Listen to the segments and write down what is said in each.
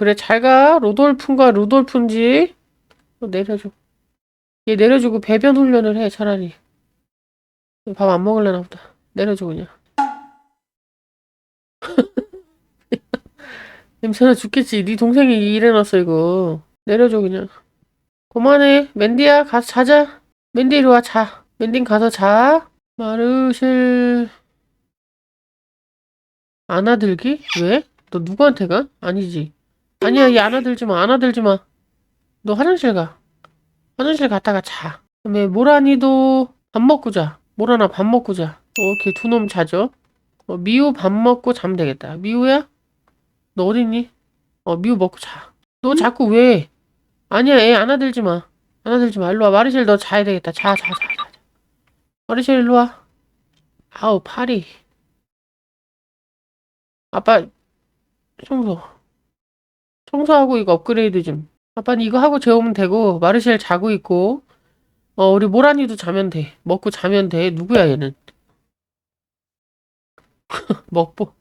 그래 잘 가. 로돌프인가 루돌프인지 너 내려줘. 얘 내려주고 배변 훈련을 해 차라리. 밥 안 먹을래나 보다. 내려줘 그냥. 냄새나 죽겠지. 네 동생이 일해놨어 이거. 내려줘 그냥. 그만해. 맨디야 가서 자자. 맨디 이리 와 자. 맨디 가서 자. 마르실 안아들기? 왜? 너 누구한테 가? 아니지. 아니야, 얘 안아들지 마, 안아들지 마. 너 화장실 가. 화장실 갔다가 자. 그다음에 모란이도 밥 먹고 자. 모란아 밥 먹고 자. 오케이, 두 놈 자죠. 어, 미우 밥 먹고 자면 되겠다. 미우야? 너 어딨니? 어, 미우 먹고 자. 너 자꾸 왜? 아니야, 애 안아들지 마. 안아들지 마. 일로 와. 마르실 너 자야 되겠다. 자, 자, 자, 자. 자. 마르실 일로 와. 아우, 파리. 아빠, 청소. 청소하고 이거 업그레이드 좀. 아빠는 이거 하고 재우면 되고, 마르셀 자고 있고, 어, 우리 모란이도 자면 돼. 먹고 자면 돼. 누구야, 얘는? 먹보.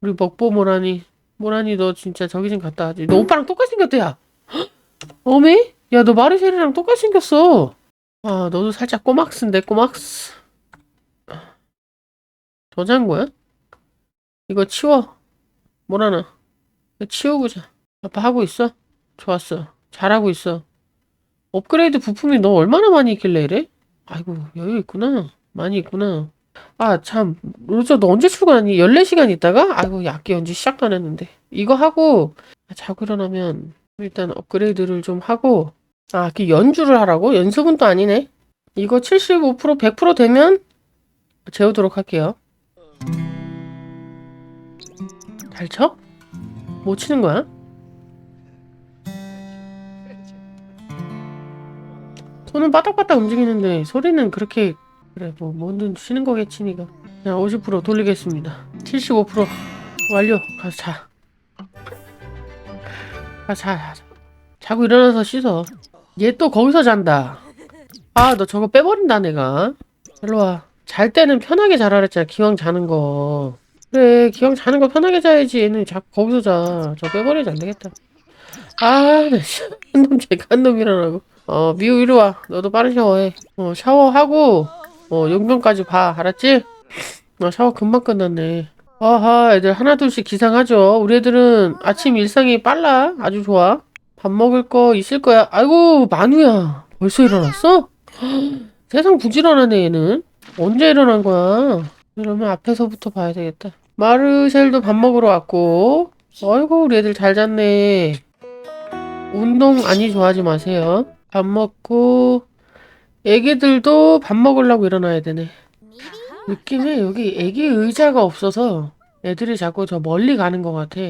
우리 먹보 모란이. 모란이 너 진짜 저기 좀 갔다 와야지. 너 오빠랑 똑같이 생겼대, 야. 어메? 야, 너 마르셀이랑 똑같이 생겼어. 아, 너도 살짝 꼬막스인데, 꼬막스. 저잔 거야? 이거 치워. 뭐라나. 이거 치우고 자. 아빠 하고 있어? 좋았어. 잘하고 있어. 업그레이드 부품이 너 얼마나 많이 있길래 이래? 아이고, 여유 있구나. 많이 있구나. 아, 참. 로저 너 언제 출근하니? 14시간 있다가? 아이고, 약기 언제 시작도 안 했는데. 이거 하고, 아, 자고 일어나면 일단 업그레이드를 좀 하고, 아, 그 연주를 하라고? 연습은 또 아니네. 이거 75% 100% 되면 재우도록 할게요. 잘 쳐? 뭐 치는 거야? 손은 바닥바닥 움직이는데 소리는 그렇게 그래 뭐 뭐든 치는 거겠지 니가. 자, 50% 돌리겠습니다. 75% 완료. 가서 자. 가서 자, 자, 자. 자고 일어나서 씻어. 얘 또 거기서 잔다. 아 너 저거 빼버린다 내가. 일로와. 잘 때는 편하게 자라 그랬잖아 기왕 자는 거 그래 기왕 자는 거 편하게 자야지. 얘는 자꾸 거기서 자 저 빼버리지 안 되겠다. 아나한놈 제가 한 놈이라고. 어 미우 이리 와. 너도 빠른 샤워해. 어 샤워하고 어 용변까지 봐. 알았지? 어 샤워 금방 끝났네. 아하 애들 하나 둘씩 기상하죠. 우리 애들은 아침 일상이 빨라. 아주 좋아. 밥 먹을 거 있을 거야. 아이고 만우야. 벌써 일어났어? 세상 부지런하네 얘는. 언제 일어난 거야 그러면 앞에서부터 봐야 되겠다. 마르셀도 밥 먹으러 왔고, 아이고, 우리 애들 잘 잤네. 운동 많이 좋아하지 마세요. 밥 먹고, 애기들도 밥 먹으려고 일어나야 되네. 느낌에 여기 애기 의자가 없어서 애들이 자꾸 저 멀리 가는 것 같아.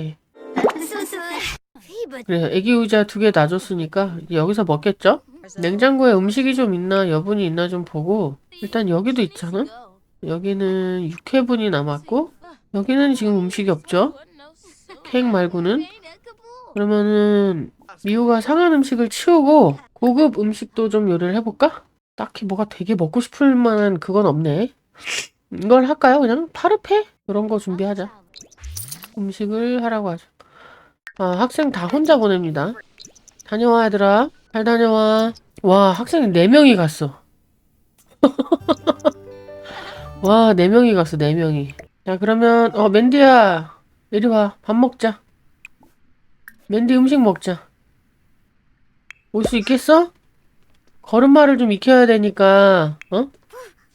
그래, 애기 의자 두 개 놔줬으니까 여기서 먹겠죠? 냉장고에 음식이 좀 있나, 여분이 있나 좀 보고, 일단 여기도 있잖아? 여기는 육회분이 남았고 여기는 지금 음식이 없죠. 케이크 말고는 그러면은 미우가 상한 음식을 치우고 고급 음식도 좀 요리를 해볼까? 딱히 뭐가 되게 먹고 싶을 만한 그건 없네. 이걸 할까요? 그냥 파르페? 이런 거 준비하자. 음식을 하라고 하죠. 아 학생 다 혼자 보냅니다. 다녀와 얘들아. 잘 다녀와. 와 학생이 4명이 갔어. 와, 네 명이 갔어, 네 명이. 자, 그러면, 어, 맨디야, 이리 와, 밥 먹자. 맨디 음식 먹자. 올 수 있겠어? 걸음마를 좀 익혀야 되니까, 어?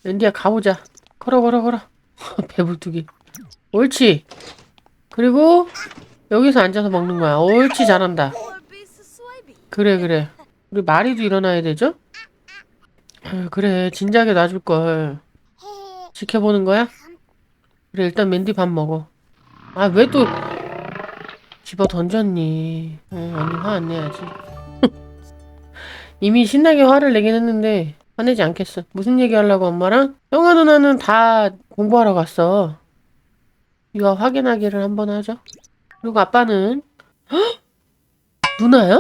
맨디야, 가보자. 걸어, 걸어, 걸어. 배불뚝이. 옳지. 그리고, 여기서 앉아서 먹는 거야. 옳지, 잘한다. 그래, 그래. 우리 마리도 일어나야 되죠? 아유, 그래, 진작에 놔줄걸. 지켜보는 거야? 그래 일단 맨디 밥 먹어 아 왜 또 집어 던졌니 어, 언니 화 안 내야지 이미 신나게 화를 내긴 했는데 화내지 않겠어 무슨 얘기 하려고 엄마랑? 형아 누나는 다 공부하러 갔어 유아 확인하기를 한번 하죠 그리고 아빠는 헉! 누나야?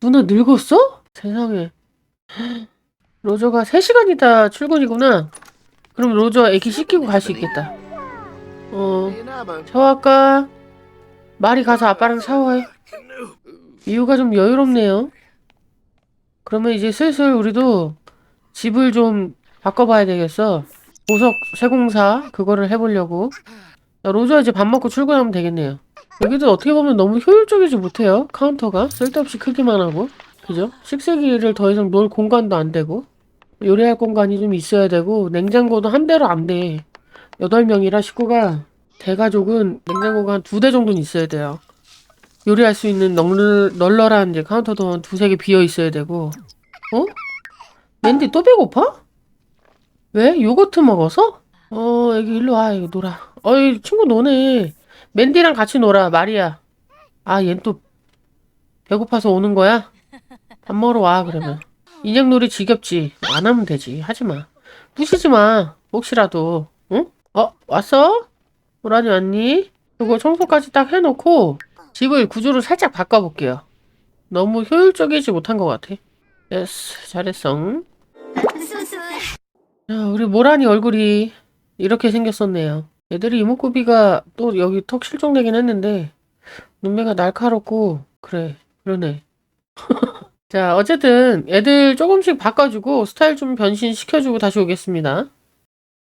누나 늙었어? 세상에 로저가 3시간 있다 출근이구나. 그럼 로저 애기 씻기고 갈 수 있겠다. 어, 샤워할까? 말이 가서 아빠랑 샤워해. 이유가 좀 여유롭네요. 그러면 이제 슬슬 우리도 집을 좀 바꿔봐야 되겠어. 보석 세공사 그거를 해보려고. 자, 로저 이제 밥 먹고 출근하면 되겠네요. 여기도 어떻게 보면 너무 효율적이지 못해요. 카운터가 쓸데없이 크기만 하고. 그죠? 식세기를 더 이상 놓을 공간도 안 되고. 요리할 공간이 좀 있어야 되고 냉장고도 한 대로 안 돼. 여덟 명이라 식구가 대가족은 냉장고가 한 두 대 정도는 있어야 돼요. 요리할 수 있는 널, 널널한 이제 카운터도 한 두세 개 비어 있어야 되고. 어? 맨디 또 배고파? 왜? 요거트 먹어서? 어, 여기 일로 와. 이거 놀아. 어이, 친구 노네. 맨디랑 같이 놀아. 말이야. 아, 얜 또 배고파서 오는 거야? 밥 먹으러 와, 그러면. 인형놀이 지겹지. 안 하면 되지. 하지 마. 부시지 마. 혹시라도. 응? 어, 왔어? 노란이 왔니? 이거 청소까지 딱 해놓고 집을 구조를 살짝 바꿔볼게요. 너무 효율적이지 못한 것 같아. 예스, 잘했어. 야, 우리 모란이 얼굴이 이렇게 생겼었네요. 애들이 이목구비가 또 여기 턱 실종되긴 했는데 눈매가 날카롭고 그래, 그러네. 자, 어쨌든 애들 조금씩 바꿔주고 스타일 좀 변신시켜주고 다시 오겠습니다.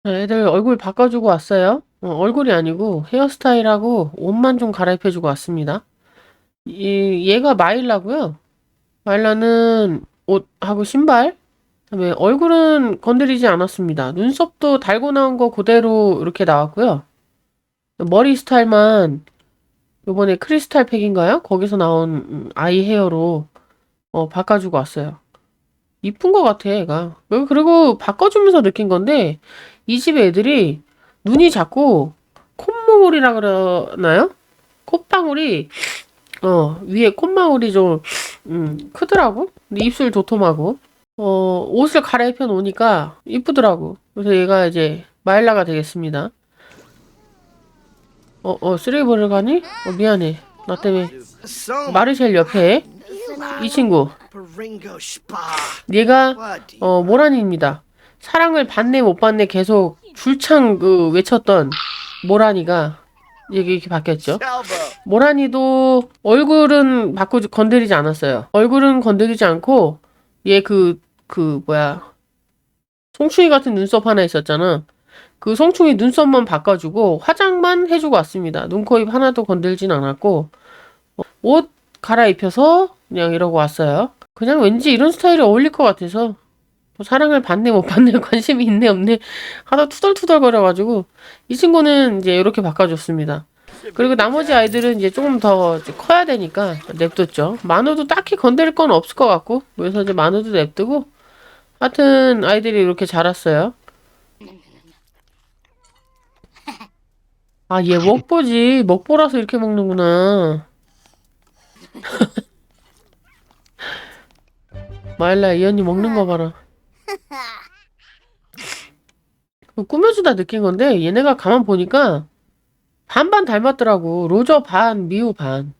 자, 애들 얼굴 바꿔주고 왔어요. 어, 얼굴이 아니고 헤어스타일하고 옷만 좀 갈아입혀주고 왔습니다. 이, 얘가 마일라고요. 마일라는 옷하고 신발, 그다음에 얼굴은 건드리지 않았습니다. 눈썹도 달고 나온 거 그대로 이렇게 나왔고요. 머리 스타일만 요번에 크리스탈 팩인가요? 거기서 나온 음, 아이 헤어로 어, 바꿔주고 왔어요. 이쁜 것 같아, 애가. 그리고- 바꿔주면서 느낀 건데, 이 집 애들이 눈이 자꾸 콧물이라 그러나요? 콧방울이, 어, 위에 콧망울이 좀, 음, 크더라고? 입술 도톰하고. 어, 옷을 갈아입혀 놓으니까 이쁘더라고. 그래서 얘가 이제 마일라가 되겠습니다. 어, 어, 쓰레기 버리러 가니? 어, 미안해. 나 때문에. 마르셀 옆에 이 친구. What? 어, 모란이입니다. 사랑을 받네 못 받네 계속 줄창 그 외쳤던 모란이가 이렇게 바뀌었죠. 모란이도 얼굴은 바꾸지 건드리지 않았어요. 얼굴은 건드리지 않고 얘그그 뭐야 송충이 같은 눈썹 하나 있었잖아. 그 송충이 눈썹만 바꿔주고 화장만 해주고 왔습니다. 눈, 코, 입 하나도 건들진 않았고 어, 옷 갈아입혀서 그냥 이러고 왔어요. 그냥 왠지 이런 스타일이 어울릴 것 같아서 뭐 사랑을 받네 못 받네 관심이 있네 없네 하다 투덜투덜거려가지고 이 친구는 이제 이렇게 바꿔줬습니다. 그리고 나머지 아이들은 이제 조금 더 이제 커야 되니까 냅뒀죠. 만우도 딱히 건드릴 건 없을 것 같고 그래서 이제 만우도 냅두고 하여튼 아이들이 이렇게 자랐어요. 아 얘 먹보지 먹보라서 이렇게 먹는구나. 마일라 이 언니 먹는 거 봐라. 그 꾸며주다 느낀 건데 얘네가 가만 보니까 반반 닮았더라고. 로저 반, 미우 반.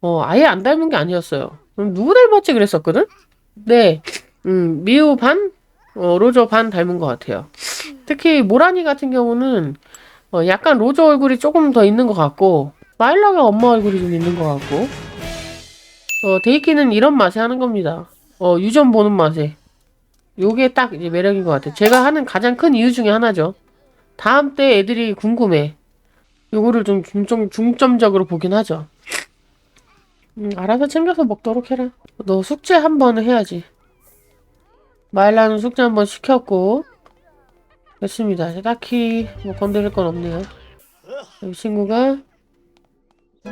어, 아예 안 닮은 게 아니었어요. 그럼 누구 닮았지 그랬었거든? 네, 음, 미우 반, 어, 로저 반 닮은 것 같아요. 특히 모라니 같은 경우는 어, 약간 로저 얼굴이 조금 더 있는 것 같고 마일라가 엄마 얼굴이 좀 있는 것 같고 어, 데이키는 이런 맛에 하는 겁니다. 어, 유전 보는 맛에. 요게 딱 이제 매력인 것 같아요. 제가 하는 가장 큰 이유 중에 하나죠. 다음 때 애들이 궁금해. 요거를 좀 중점, 중점적으로 보긴 하죠. 음, 알아서 챙겨서 먹도록 해라. 너 숙제 한 번 해야지. 마일라는 숙제 한 번 시켰고, 됐습니다. 딱히 뭐 건드릴 건 없네요. 이 친구가,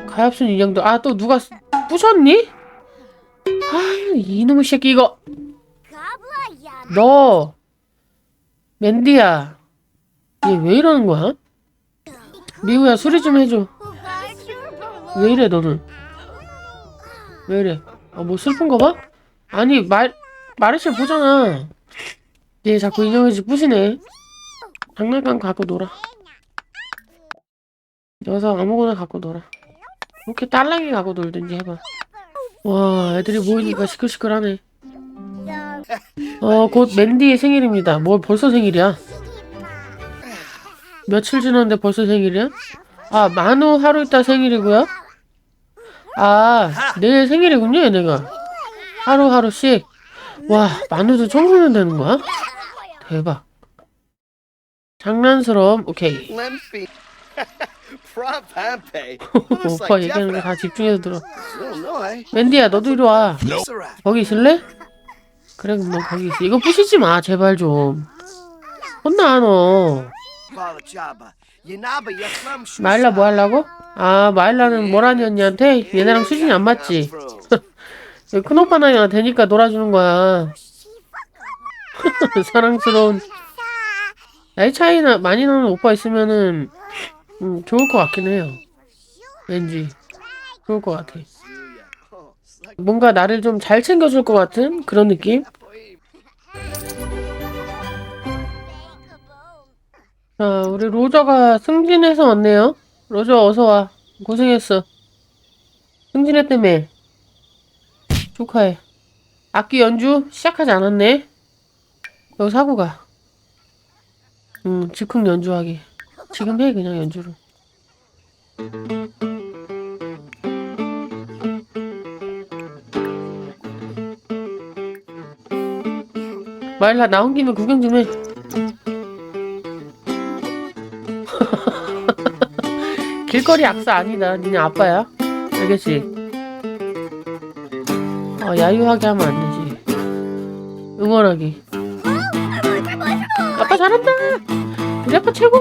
가엾은 인형도, 아, 또 누가 쓰- 부셨니? 아, 이놈의 새끼, 이거. 너, 맨디야. 얘 왜 이러는 거야? 미우야, 수리 좀 해줘. 왜 이래, 너는? 왜 이래? 아, 뭐 슬픈 거 봐? 아니, 말, 마르실 보잖아. 얘 자꾸 인형의 집 부시네. 장난감 갖고 놀아. 녀석 아무거나 갖고 놀아. 이렇게 딸랑이 갖고 놀든지 해봐. 와, 애들이 모이니까 시끌시끌하네. 어, 곧 맨디의 생일입니다. 뭘 벌써 생일이야? 며칠 지났는데 벌써 생일이야? 아, 만우 하루 있다 생일이고요. 아, 내일 생일이군요, 얘네가. 하루하루씩. 와, 마누도 청소년 되는 거야? 대박. 장난스러움, 오케이. Pravampe. 오빠 얘기하는 거 다 집중해서 들어. Illinois. 맨디야, 너도 이리 와. 거기 있을래? 그래, 그럼 거기 있어. 이거 부시지 마, 제발 좀. 혼나, 너. 마일라 뭐 하려고? 아, 마일라는 모라니 언니한테 얘네랑 수준이 안 맞지. 큰 오빠나 되니까 놀아주는 거야. 사랑스러운. 나이 차이나 많이 나는 오빠 있으면은 음, 좋을 것 같긴 해요. 왠지 좋을 것 같아. 뭔가 나를 좀 잘 챙겨줄 것 같은 그런 느낌. 자, 우리 로저가 승진해서 왔네요. 로저 어서 와. 고생했어. 승진했다며. 축하해. 악기 연주 시작하지 않았네. 여기서 하고 가. 응, 즉흥 연주하기. 지금 해, 그냥 연주를. 마일라 나온 김에 구경 좀 해. 길거리 악사 아니다. 니네 아빠야. 알겠지? 어, 야유하게 하면 안 되지. 응원하기. 아빠 잘한다! 우리 아빠 최고!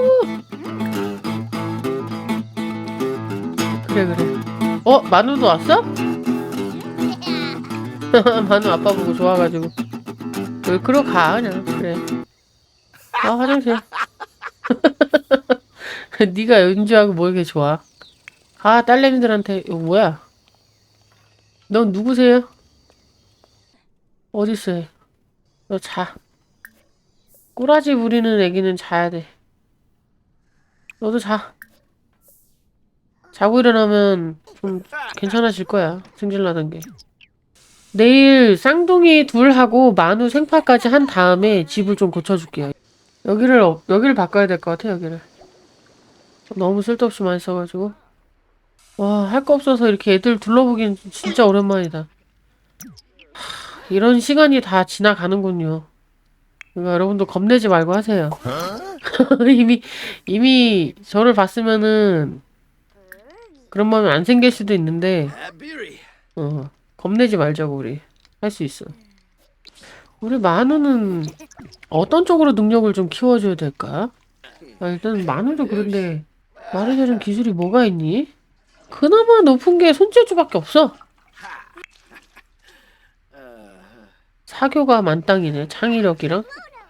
그래, 그래. 어, 만우도 왔어? 만우 아빠 보고 좋아가지고. 왜, 그러 가, 그냥. 그래. 아, 화장실. 네가 연주하고 뭐 이렇게 좋아? 아 딸내미들한테 이거 뭐야? 넌 누구세요? 어딨어? 얘? 너 자. 꼬라지 부리는 애기는 자야 돼. 너도 자. 자고 일어나면 좀 괜찮아질 거야. 승질나던 게. 내일 쌍둥이 둘 하고 만우 생파까지 한 다음에 집을 좀 고쳐줄게요. 여기를 어- 여기를 바꿔야 될 것 같아 여기를. 너무 쓸데없이 많이 써가지고 와 할 거 없어서 이렇게 애들 둘러보긴 진짜 오랜만이다 하, 이런 시간이 다 지나가는군요 그러니까 여러분도 겁내지 말고 하세요 이미 이미 저를 봤으면은 그런 마음이 안 생길 수도 있는데. 어 겁내지 말자고 우리 할 수 있어 우리 만우는 어떤 쪽으로 능력을 좀 키워줘야 될까? 아, 일단 만우도 그런데 말해주는 기술이 뭐가 있니? 그나마 높은 게 손재주밖에 없어. 사교가 만땅이네. 창의력이랑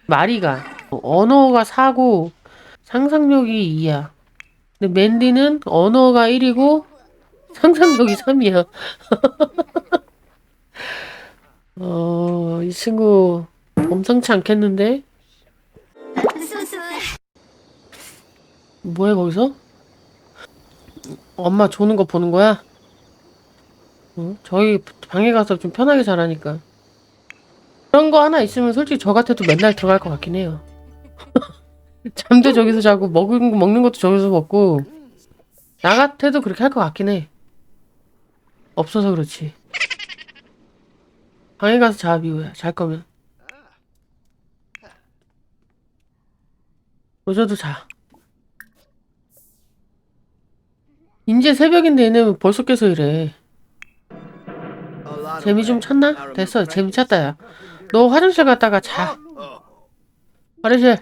마리가 언어가 4고 상상력이 2야. 근데 맨디는 언어가 1이고 상상력이 3이야. 어, 이 친구 범상치 않겠는데? 뭐해 거기서? 엄마 조는 거 보는 거야? 어? 저희 방에 가서 좀 편하게 자라니까. 그런 거 하나 있으면 솔직히 저 같아도 맨날 들어갈 것 같긴 해요. 잠도 저기서 자고 먹은 거 먹는 것도 저기서 먹고 나 같아도 그렇게 할 것 같긴 해. 없어서 그렇지. 방에 가서 자 미우야. 잘 거면. 로저도 자. 이제 새벽인데 얘네 벌써 깨서 이래. 재미 좀 찾나? 됐어. 재미 찾다, 야. 너 화장실 갔다가 자. 화장실.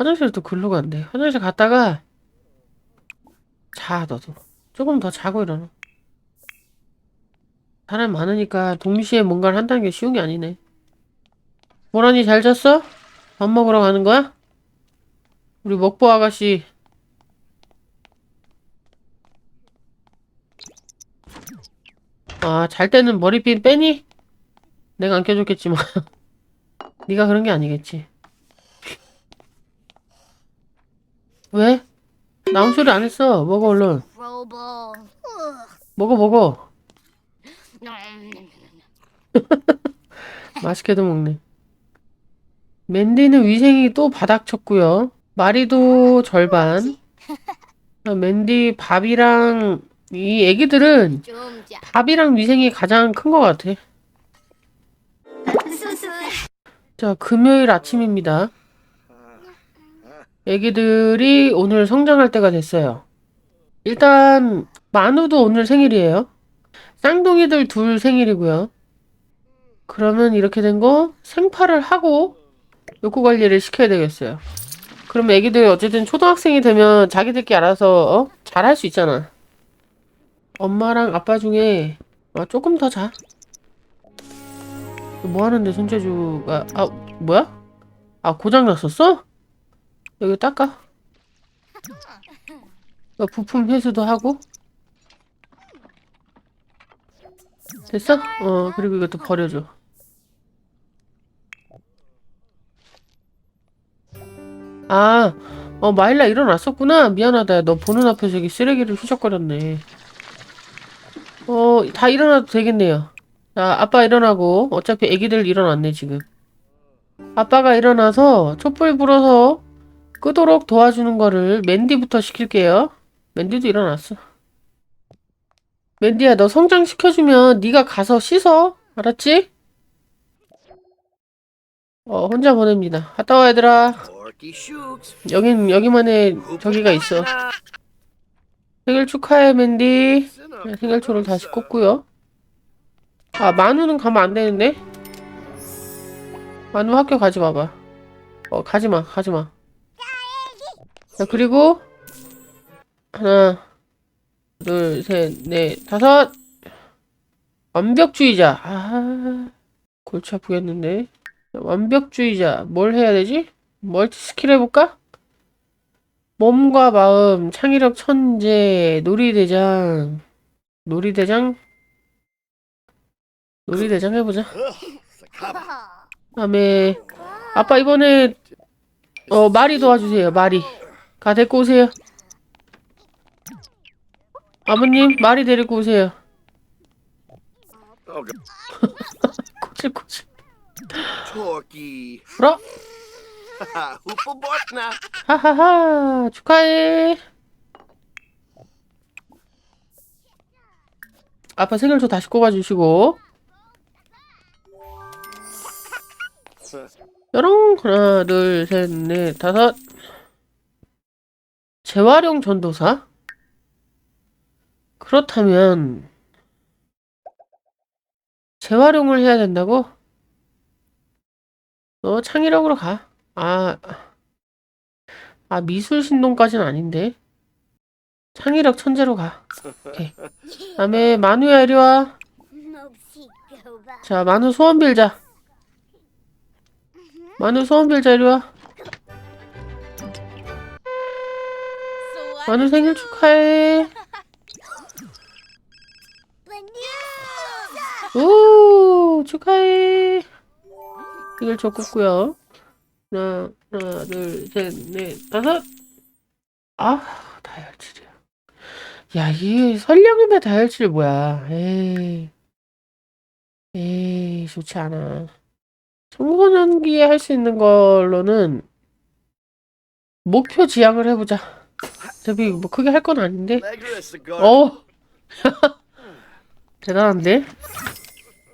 화장실 또 글로 간대. 화장실 갔다가 자, 너도. 조금 더 자고 일어나. 사람 많으니까 동시에 뭔가를 한다는 게 쉬운 게 아니네. 모란이 잘 잤어? 밥 먹으러 가는 거야? 우리 먹보 아가씨 아, 잘 때는 머리핀 빼니? 내가 안 껴줬겠지만. 네가 그런 게 아니겠지. 왜? 나 아무 소리 안 했어. 먹어, 얼른. 먹어, 먹어. 맛있게도 먹네. 맨디는 위생이 또 바닥 쳤고요. 마리도 절반. 아, 맨디 밥이랑 이 애기들은. 밥이랑 위생이 가장 큰 것 같아. 자, 금요일 아침입니다. 애기들이 오늘 성장할 때가 됐어요. 일단, 만우도 오늘 생일이에요. 쌍둥이들 둘 생일이고요. 그러면 이렇게 된 거 생파를 하고 욕구 관리를 시켜야 되겠어요. 그럼 애기들 어쨌든 초등학생이 되면 자기들끼리 알아서 어? 잘할 수 있잖아. 엄마랑 아빠 중에 아, 조금 더 자. 뭐 하는데 손재주가 아 뭐야? 아 고장 났었어? 여기 닦아. 어, 부품 회수도 하고. 됐어? 어 그리고 이것도 버려줘. 아, 어 마일라 일어났었구나. 미안하다. 너 보는 앞에서 여기 쓰레기를 휘적거렸네. 어, 다 일어나도 되겠네요. 자, 아빠 일어나고 어차피 애기들 일어났네 지금. 아빠가 일어나서 촛불 불어서 끄도록 도와주는 거를 맨디부터 시킬게요. 맨디도 일어났어. 맨디야, 너 성장 시켜주면 네가 가서 씻어. 알았지? 어, 혼자 보냅니다. 갔다 와 얘들아. 여긴 여기만의 저기가 있어. 생일 축하해 맨디. 네, 생일 초를 다시 꽂고요. 아 만우는 가면 안 되는데? 만우 학교 가지 마봐. 어 가지 마, 가지 마. 자 그리고 하나, 둘, 셋, 넷, 다섯. 완벽주의자. 아 골치 아프겠는데. 완벽주의자. 뭘 해야 되지? 멀티 스킬 해볼까? 몸과 마음, 창의력 천재, 놀이대장. 놀이대장? 놀이대장 해보자. 다음에 아빠 이번에 어 마리 도와주세요. 마리. 가 데리고 오세요. 아버님 마리 데리고 오세요. 꼬질꼬질. Porky. 불어. 하하하 축하해. 아빠 생일초 다시 꼽아주시고. 여롱 하나 둘 셋 넷 다섯. 재활용 전도사? 그렇다면 재활용을 해야 된다고? 너 창의력으로 가. 아, 아 미술 신동까지는 아닌데. 창의력 천재로 가. 오케이. 다음에 만우야 이리 와. 자 만우 소원 빌자. 만우 소원 빌자 이리 와. 만우 생일 축하해. 오 축하해. 초 꽂고요. 하나, 하나, 둘, 셋, 넷, 다섯. 아, 다혈질이야. 야, 이 설령임의 다혈질 뭐야? 에이, 에이, 좋지 않아. 청소년기에 할 수 있는 걸로는 목표 지향을 해보자. 어차피 뭐 크게 할 건 아닌데. 어, 대단한데?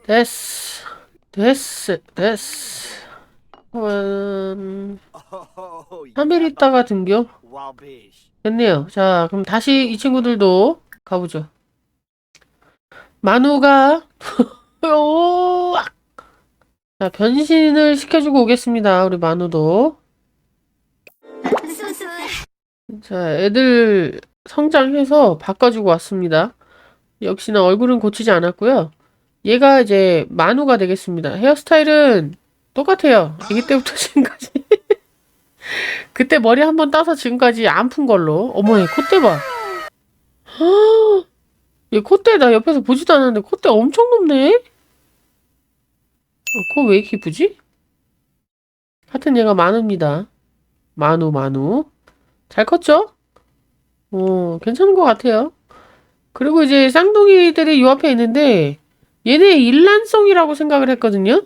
됐어, 됐어, 됐어. 음, Oh, 3일 있다가 등교? 됐네요. 자, 그럼 다시 이 친구들도 가보죠. 만우가, 오! 자, 변신을 시켜주고 오겠습니다. 우리 만우도. 자, 애들 성장해서 바꿔주고 왔습니다. 역시나 얼굴은 고치지 않았고요. 얘가 이제 만우가 되겠습니다. 헤어스타일은 똑같아요. 아기 때부터 지금까지. 그때 머리 한 번 따서 지금까지 안 푼 걸로. 어머, 얘 콧대 봐. 헉, 얘 콧대 나 옆에서 보지도 않았는데 콧대 엄청 높네? 어, 코왜 이렇게 이쁘지? 하여튼 얘가 만우입니다. 만우, 만우. 잘 컸죠? 어, 괜찮은 것 같아요. 그리고 이제 쌍둥이들이 요 앞에 있는데, 얘네 일란성이라고 생각을 했거든요?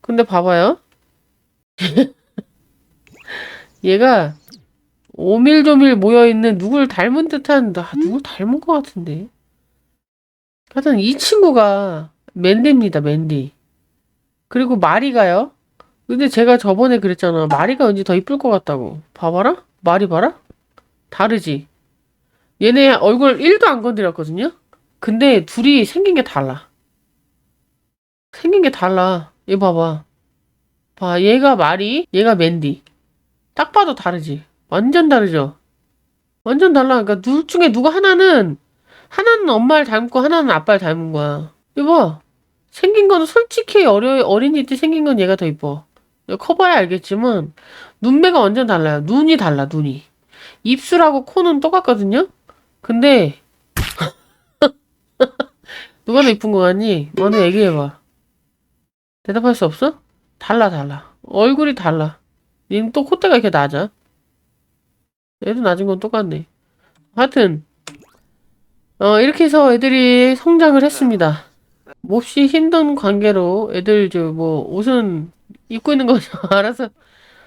근데 봐봐요. 얘가 오밀조밀 모여있는 누굴 닮은 듯한, 나 누굴 닮은 것 같은데. 하여튼 이 친구가 맨디입니다, 맨디. 그리고 마리가요. 근데 제가 저번에 그랬잖아. 마리가 왠지 더 이쁠 것 같다고. 봐봐라. 마리 봐라. 다르지. 얘네 얼굴 1도 안 건드렸거든요. 근데 둘이 생긴 게 달라. 생긴 게 달라. 얘 봐봐. 봐, 얘가 마리, 얘가 맨디. 딱 봐도 다르지. 완전 다르죠. 완전 달라. 그러니까 둘 중에 누가 하나는 하나는 엄마를 닮고 하나는 아빠를 닮은 거야. 이거 봐. 생긴 거는 솔직히 어려 어린이 때 생긴 건 얘가 더 이뻐. 커봐야 알겠지만 눈매가 완전 달라요. 눈이 달라 눈이. 입술하고 코는 똑같거든요. 근데 누가 더 이쁜 거 같니? 너네 얘기해봐. 대답할 수 없어? 달라 달라. 얼굴이 달라. 얘는 또 콧대가 이렇게 낮아. 얘도 낮은 건 똑같네. 하여튼 어 이렇게 해서 애들이 성장을 했습니다. 몹시 힘든 관계로 애들 저뭐 옷은 입고 있는 거 알아서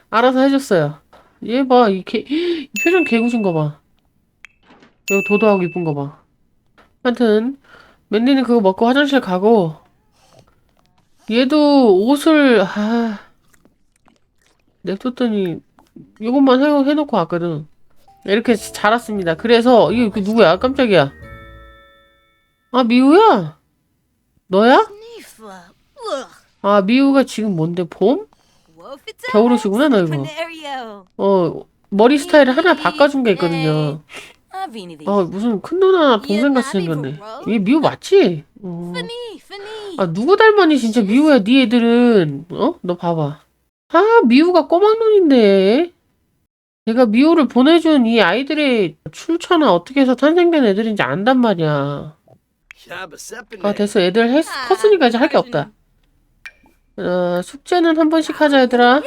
알아서 해줬어요. 얘 봐, 이, 개, 이 표정 개구신 거 봐. 이거 도도하고 이쁜 거 봐. 하여튼 맨디는 그거 먹고 화장실 가고 얘도 옷을 아 냅뒀더니 이것만 해, 해놓고 왔거든. 이렇게 자랐습니다. 그래서 이게 그 누구야? 깜짝이야. 아 미우야? 너야? 아 미우가 지금 뭔데 봄? Wofita. 겨울 옷이구나 너 이거. 어 머리 스타일을 하나 바꿔준 게 있거든요. Avini. 아 무슨 큰 누나 동생 같이 생겼네. 이게 미우 맞지? 어. 아 누구 닮았니 진짜 미우야 네 애들은 어? 너 봐봐. 아 미우가 꼬막 눈인데. 내가 미우를 보내준 이 아이들의 출처나 어떻게 해서 탄생된 애들인지 안단 말이야. 아 됐어 애들 했, 컸으니까 이제 할 게 없다. 어, 숙제는 한 번씩 하자 얘들아.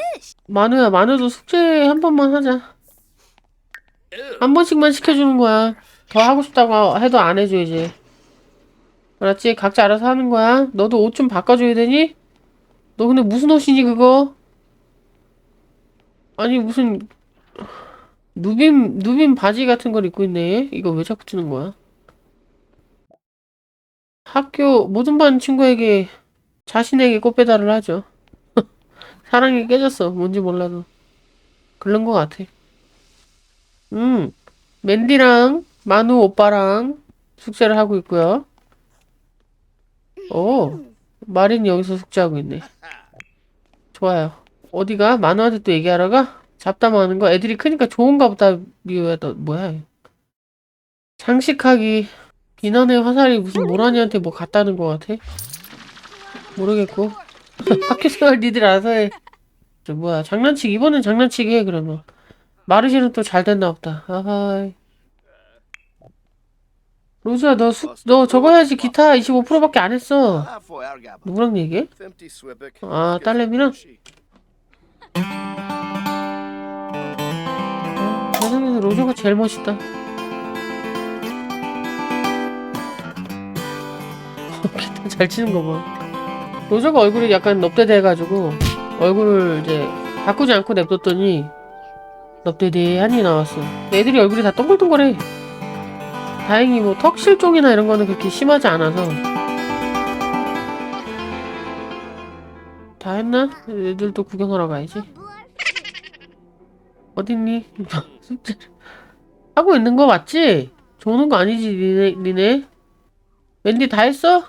만우야 만우도 숙제 한 번만 하자. 한 번씩만 시켜주는 거야. 더 하고 싶다고 해도 안 해줘 이제. 알았지? 각자 알아서 하는 거야. 너도 옷 좀 바꿔줘야 되니? 너 근데 무슨 옷이니 그거? 아니 무슨 누빔 누빔 바지 같은 걸 입고 있네. 이거 왜 자꾸 주는 거야? 학교 모든 반 친구에게 자신에게 꽃배달을 하죠. 사랑이 깨졌어. 뭔지 몰라도. 그런 것 같아. 음, 맨디랑 만우 오빠랑 숙제를 하고 있고요. 오, 마린이 여기서 숙제하고 있네. 좋아요. 어디가? 만우한테 또 얘기하러 가? 잡담하는 거? 애들이 크니까 좋은가 보다. 미우야, 너 뭐야? 장식하기. 비난의 화살이 무슨 모라니한테 뭐 갔다는 것 같아? 모르겠고. 학교 생활 니들 알아서 해. 저 뭐야, 장난치기. 이번엔 장난치기 해, 그러면. 마르시는 또 잘 됐나 보다. 아하이. 로즈야, 너 숙, 너 저거 해야지. 기타 25%밖에 안 했어. 누구랑 얘기해? 아, 딸내미랑? 세상에서 로즈가 제일 멋있다. 기타 잘 치는 거 봐. 로즈가 얼굴이 약간 넙대대해가지고 얼굴을 이제 바꾸지 않고 냅뒀더니 넙대대하니 나왔어. 애들이 얼굴이 다 동글동글해. 다행히 뭐 턱 실종이나 이런 거는 그렇게 심하지 않아서. 다 했나? 애들도 구경하러 가야지. 어딨니? 하고 있는 거 맞지? 조는 거 아니지 니네 니네? 웬디 다 했어?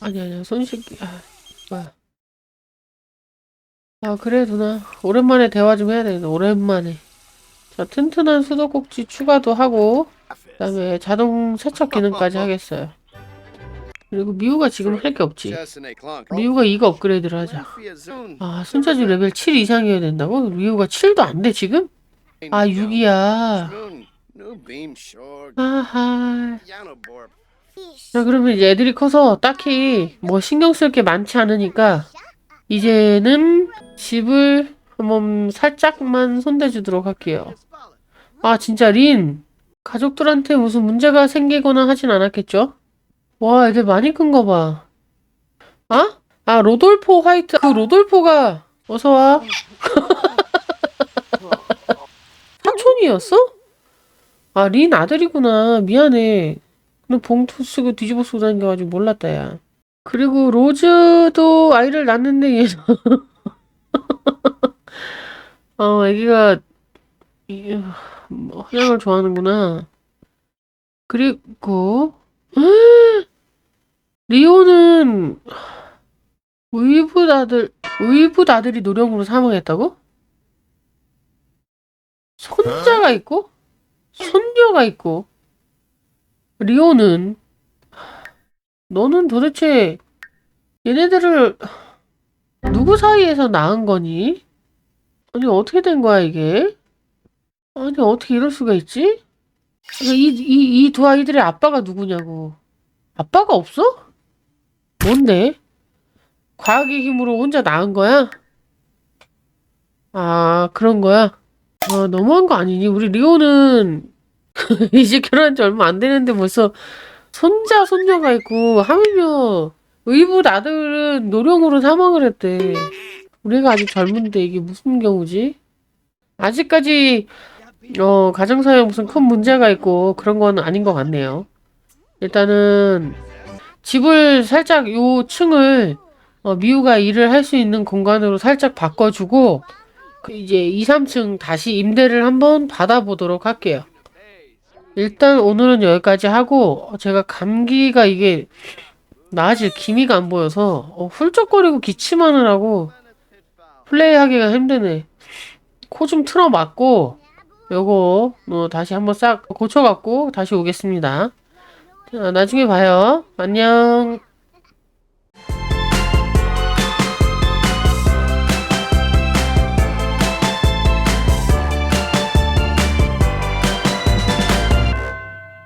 아니 아니야 손 씻기 아 뭐야 아 그래 누나. 오랜만에 대화 좀 해야 되겠네 오랜만에. 자 튼튼한 수도꼭지 추가도 하고 그 다음에 자동 세척 기능까지 하겠어요. 그리고 미우가 지금 할 게 없지. 미우가 이거 업그레이드를 하자. 아 순차주 레벨 7 이상이어야 된다고? 미우가 7도 안 돼 지금? 아 6이야. 아하 자, 그러면 이제 애들이 커서 딱히 뭐 신경 쓸 게 많지 않으니까 이제는 집을 한번 살짝만 손대주도록 할게요. 아, 진짜 린 가족들한테 무슨 문제가 생기거나 하진 않았겠죠? 와, 애들 많이 큰 거 봐. 아? 아, 로돌포 화이트. 그 로돌포가 어서 와. 사촌이었어? 아, 린 아들이구나. 미안해. 근데 봉투 쓰고 뒤집어 쓰고 다녀가지고 몰랐다, 야. 그리고 로즈도 아이를 낳는데 얘 어, 애기가 이, 뭐, 화장을 좋아하는구나. 그리고 리오는 의붓 아들 의붓 아들이 노령으로 사망했다고? 손자가 있고 손녀가 있고 리오는 너는 도대체 얘네들을 누구 사이에서 낳은 거니? 아니 어떻게 된 거야 이게? 아니 어떻게 이럴 수가 있지? 이이 이두 아이들의 아빠가 누구냐고? 아빠가 없어? 뭔데? 과학의 힘으로 혼자 낳은 거야? 아 그런 거야? 아 너무한 거 아니니? 우리 리오는 이제 결혼한 지 얼마 안 되는데 벌써 손자 손녀가 있고 하물며 의붓 아들은 노령으로 사망을 했대. 우리가 아직 젊은데 이게 무슨 경우지? 아직까지 어 가정사에 무슨 큰 문제가 있고 그런 건 아닌 것 같네요. 일단은 집을 살짝 요 층을 어, 미우가 일을 할 수 있는 공간으로 살짝 바꿔주고 그 이제 2, 3층 다시 임대를 한번 받아보도록 할게요. 일단 오늘은 여기까지 하고 어, 제가 감기가 이게 나아질 기미가 안 보여서 어, 훌쩍거리고 기침하느라고 플레이하기가 힘드네. 코 좀 틀어 맞고 요거 어, 다시 한번 싹 고쳐갖고 다시 오겠습니다. 자, 나중에 봐요. 안녕.